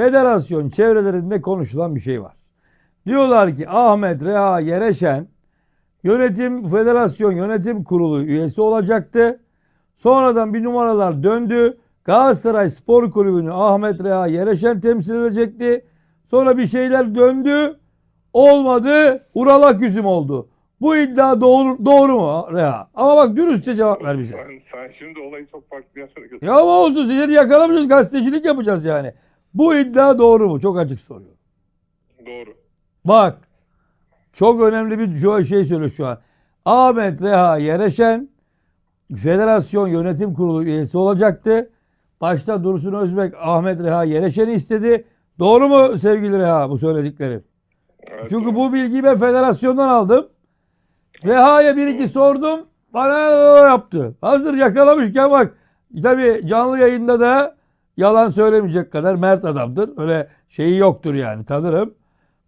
federasyon çevrelerinde konuşulan bir şey var. Diyorlar ki Ahmet Reha Yereşen yönetim federasyon yönetim kurulu üyesi olacaktı. Sonradan bir numaralar döndü. Galatasaray Spor Kulübü'nü Ahmet Reha Yereşen temsil edecekti. Sonra bir şeyler döndü. Olmadı. Ural Aküzüm oldu. Bu iddia doğru, doğru mu Reha? Ama bak dürüstçe cevap ver bize. Sen, sen şimdi olayı çok farklı bir yere. Ya ama olsun sizleri yakalamayacağız gazetecilik yapacağız yani. Bu iddia doğru mu? Çok açık soruyorum. Doğru. Bak çok önemli bir şey söylüyor şu an. Ahmet Reha Yereşen federasyon yönetim kurulu üyesi olacaktı. Başta Dursun Özbek Ahmet Reha Yereşen'i istedi. Doğru mu sevgili Reha bu söylediklerim? Evet, Çünkü doğru. bu bilgiyi ben federasyondan aldım. Reha'ya bir iki sordum. Bana yaptı. Hazır yakalamışken bak. Tabii canlı yayında da yalan söylemeyecek kadar mert adamdır. Öyle şeyi yoktur yani tanırım.